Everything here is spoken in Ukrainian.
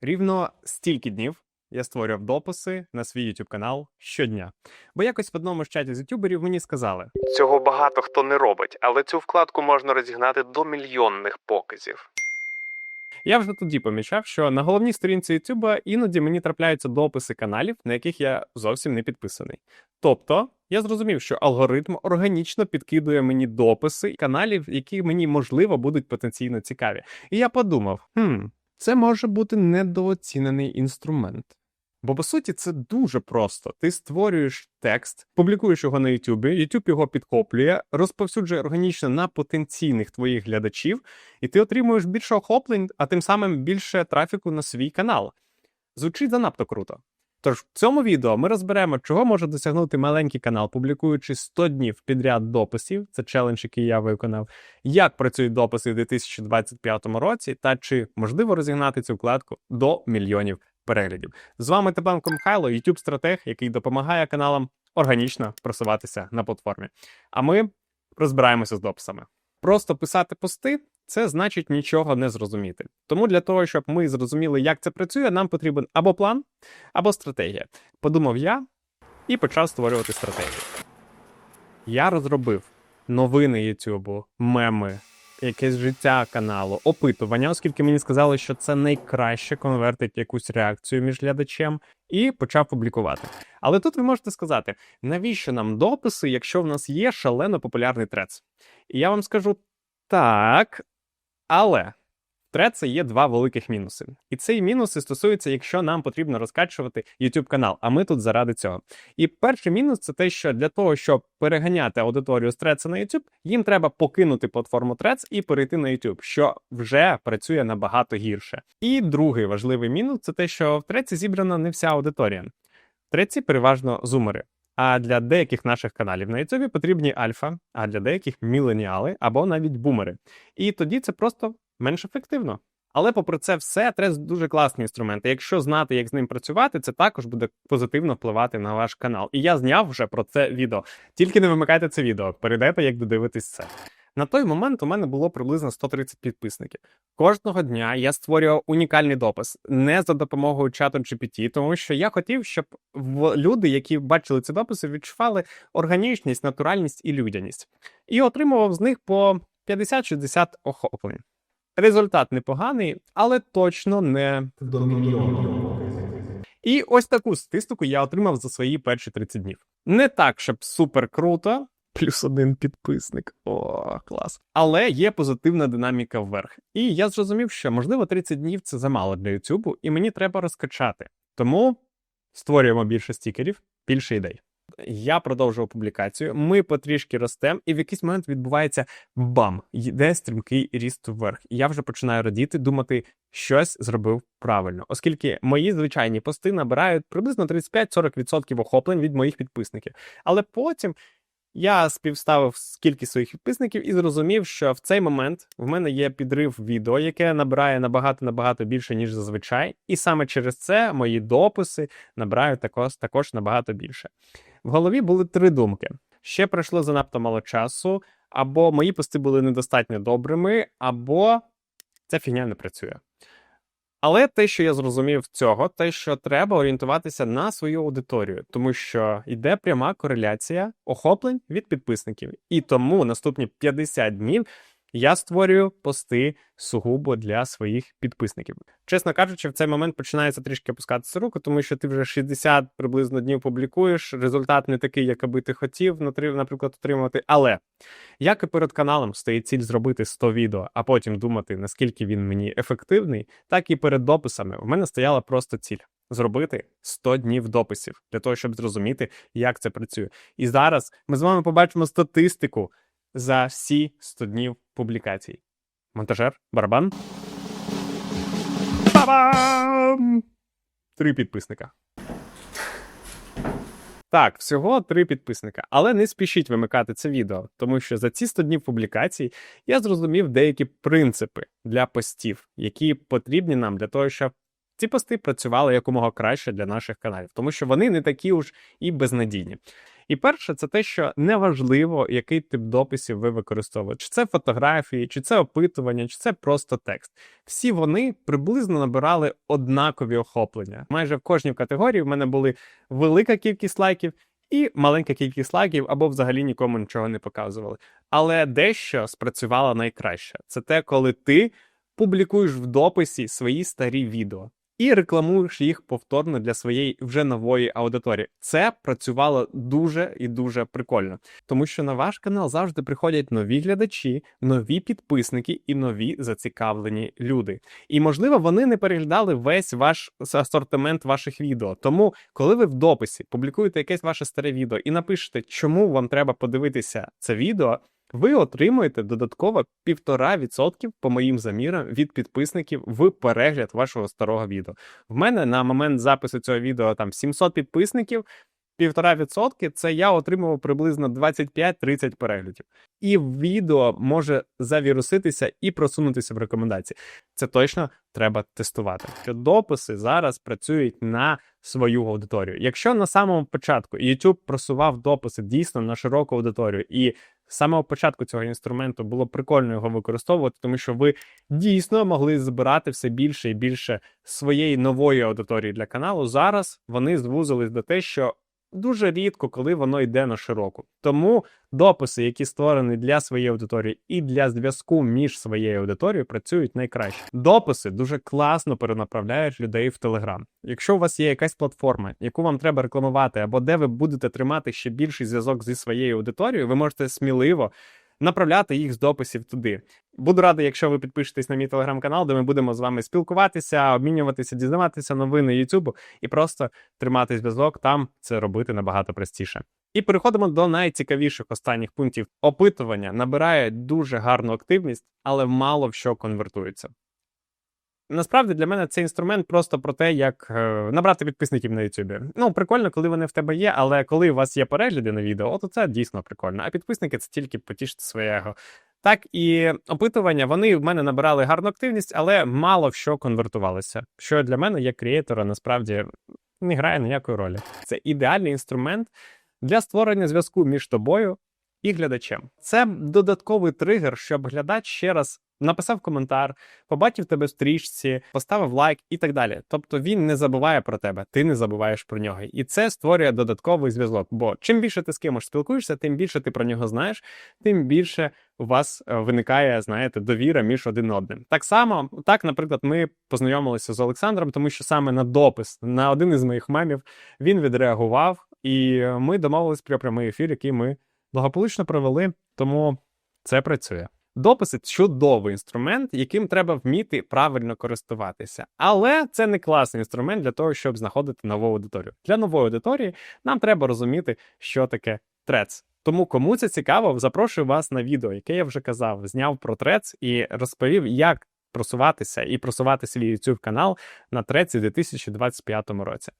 Рівно стільки днів я створював дописи на свій YouTube канал щодня. Бо якось в одному з чатів з ютуберів мені сказали: цього багато хто не робить, але цю вкладку можна розігнати до мільйонних показів. Я вже тоді помічав, що на головній сторінці Ютуба іноді мені трапляються дописи каналів, на яких я зовсім не підписаний. Тобто я зрозумів, що алгоритм органічно підкидує мені дописи каналів, які мені можливо будуть потенційно цікаві. І я подумав: хм, це може бути недооцінений інструмент. Бо по суті це дуже просто. Ти створюєш текст, публікуєш його на YouTube, YouTube його підхоплює, розповсюджує органічно на потенційних твоїх глядачів, і ти отримуєш більше охоплень, а тим самим більше трафіку на свій канал. Звучить занадто круто. Тож в цьому відео ми розберемо, чого може досягнути маленький канал, публікуючи 100 днів підряд дописів. Це челендж, який я виконав. Як працюють дописи в 2025 році, та чи можливо розігнати цю вкладку до мільйонів переглядів. З вами Тепленко Михайло, youtube стратег який допомагає каналам органічно просуватися на платформі. А ми розбираємося з дописами. Просто писати пости це значить нічого не зрозуміти. Тому для того, щоб ми зрозуміли, як це працює, нам потрібен або план, або стратегія. Подумав я і почав створювати стратегію. Я розробив новини Ютубу, меми, якесь життя каналу, опитування, оскільки мені сказали, що це найкраще конвертить якусь реакцію між глядачем, і почав публікувати. Але тут ви можете сказати, навіщо нам дописи, якщо в нас є шалено популярний трец? І я вам скажу так, але в треце є два великих мінуси. І цей мінуси стосуються, якщо нам потрібно розкачувати YouTube канал, а ми тут заради цього. І перший мінус це те, що для того, щоб переганяти аудиторію з треца на YouTube, їм треба покинути платформу Трец і перейти на YouTube, що вже працює набагато гірше. І другий важливий мінус це те, що в треці зібрана не вся аудиторія. В треці переважно зумери. А для деяких наших каналів на YouTube потрібні альфа, а для деяких міленіали або навіть бумери. І тоді це просто менш ефективно. Але попри це все, трес дуже класний інструмент. І якщо знати, як з ним працювати, це також буде позитивно впливати на ваш канал. І я зняв вже про це відео. Тільки не вимикайте це відео, перейдете, як додивитись це. На той момент у мене було приблизно 130 підписників. Кожного дня я створював унікальний допис не за допомогою чату GPT, тому що я хотів, щоб люди, які бачили ці дописи, відчували органічність, натуральність і людяність. І отримував з них по 50-60 охоплень. Результат непоганий, але точно не до мільйонів. і ось таку статистику я отримав за свої перші 30 днів. Не так, щоб супер круто. Плюс один підписник. О, клас. Але є позитивна динаміка вверх. І я зрозумів, що можливо 30 днів це замало для Ютубу, і мені треба розкачати. Тому створюємо більше стікерів, більше ідей. Я продовжував публікацію. Ми потрішки ростемо, і в якийсь момент відбувається бам! Йде стрімкий ріст вверх. І я вже починаю радіти, думати, щось зробив правильно, оскільки мої звичайні пости набирають приблизно 35-40% охоплень від моїх підписників. Але потім я співставив кількість своїх підписників і зрозумів, що в цей момент в мене є підрив відео, яке набирає набагато набагато більше, ніж зазвичай, і саме через це мої дописи набирають також, також набагато більше. В голові були три думки: ще пройшло занадто мало часу, або мої пости були недостатньо добрими, або ця фігня не працює. Але те, що я зрозумів цього, те, що треба орієнтуватися на свою аудиторію, тому що йде пряма кореляція охоплень від підписників. І тому наступні 50 днів я створюю пости сугубо для своїх підписників. Чесно кажучи, в цей момент починається трішки опускатися руку, тому що ти вже 60 приблизно днів публікуєш. Результат не такий, як аби ти хотів, наприклад, отримувати. Але як і перед каналом стоїть ціль зробити 100 відео, а потім думати, наскільки він мені ефективний, так і перед дописами в мене стояла просто ціль. Зробити 100 днів дописів для того, щоб зрозуміти, як це працює. І зараз ми з вами побачимо статистику за всі 100 днів публікацій. Монтажер, барабан. Ба-бам! Три підписника. Так, всього три підписника. Але не спішіть вимикати це відео, тому що за ці 100 днів публікацій я зрозумів деякі принципи для постів, які потрібні нам для того, щоб ці пости працювали якомога краще для наших каналів, тому що вони не такі уж і безнадійні. І перше, це те, що неважливо, який тип дописів ви використовуєте, чи це фотографії, чи це опитування, чи це просто текст. Всі вони приблизно набирали однакові охоплення. Майже в кожній категорії в мене були велика кількість лайків. І маленька кількість лайків або взагалі нікому нічого не показували. Але дещо спрацювало найкраще. Це те, коли ти публікуєш в дописі свої старі відео і рекламуєш їх повторно для своєї вже нової аудиторії. Це працювало дуже і дуже прикольно, тому що на ваш канал завжди приходять нові глядачі, нові підписники і нові зацікавлені люди. І можливо, вони не переглядали весь ваш асортимент ваших відео. Тому, коли ви в дописі публікуєте якесь ваше старе відео і напишете, чому вам треба подивитися це відео. Ви отримуєте додатково 1,5% по моїм замірам від підписників в перегляд вашого старого відео. В мене на момент запису цього відео там 700 підписників. 1,5% це я отримував приблизно 25-30 переглядів. І відео може завіруситися і просунутися в рекомендації. Це точно треба тестувати. Що дописи зараз працюють на свою аудиторію. Якщо на самому початку YouTube просував дописи дійсно на широку аудиторію, і з самого початку цього інструменту було прикольно його використовувати, тому що ви дійсно могли збирати все більше і більше своєї нової аудиторії для каналу. Зараз вони звузились до те, що дуже рідко, коли воно йде на широку. Тому дописи, які створені для своєї аудиторії і для зв'язку між своєю аудиторією, працюють найкраще. Дописи дуже класно перенаправляють людей в Телеграм. Якщо у вас є якась платформа, яку вам треба рекламувати, або де ви будете тримати ще більший зв'язок зі своєю аудиторією, ви можете сміливо. Направляти їх з дописів туди. Буду радий, якщо ви підпишетесь на мій телеграм-канал, де ми будемо з вами спілкуватися, обмінюватися, дізнаватися новини Ютубу і просто тримати зв'язок там це робити набагато простіше. І переходимо до найцікавіших останніх пунктів. Опитування набирає дуже гарну активність, але мало в що конвертується. Насправді для мене цей інструмент просто про те, як е, набрати підписників на Ютубі. Ну, прикольно, коли вони в тебе є, але коли у вас є перегляди на відео, то це дійсно прикольно. А підписники це тільки потішити своєго. Так і опитування вони в мене набирали гарну активність, але мало в що конвертувалося. Що для мене, як креатора, насправді не грає ніякої ролі. Це ідеальний інструмент для створення зв'язку між тобою і глядачем. Це додатковий тригер, щоб глядач ще раз написав коментар, побачив тебе в стрічці, поставив лайк і так далі. Тобто він не забуває про тебе, ти не забуваєш про нього. І це створює додатковий зв'язок. Бо чим більше ти з кимось спілкуєшся, тим більше ти про нього знаєш, тим більше у вас е, виникає, знаєте, довіра між один одним. Так само, так, наприклад, ми познайомилися з Олександром, тому що саме на допис на один із моїх мемів він відреагував, і ми домовились про прямий ефір, який ми благополучно провели. Тому це працює. Дописи чудовий інструмент, яким треба вміти правильно користуватися. Але це не класний інструмент для того, щоб знаходити нову аудиторію. Для нової аудиторії нам треба розуміти, що таке трец. Тому кому це цікаво, запрошую вас на відео, яке я вже казав, зняв про трец і розповів, як просуватися і просувати свій YouTube канал на треці у 2025 році.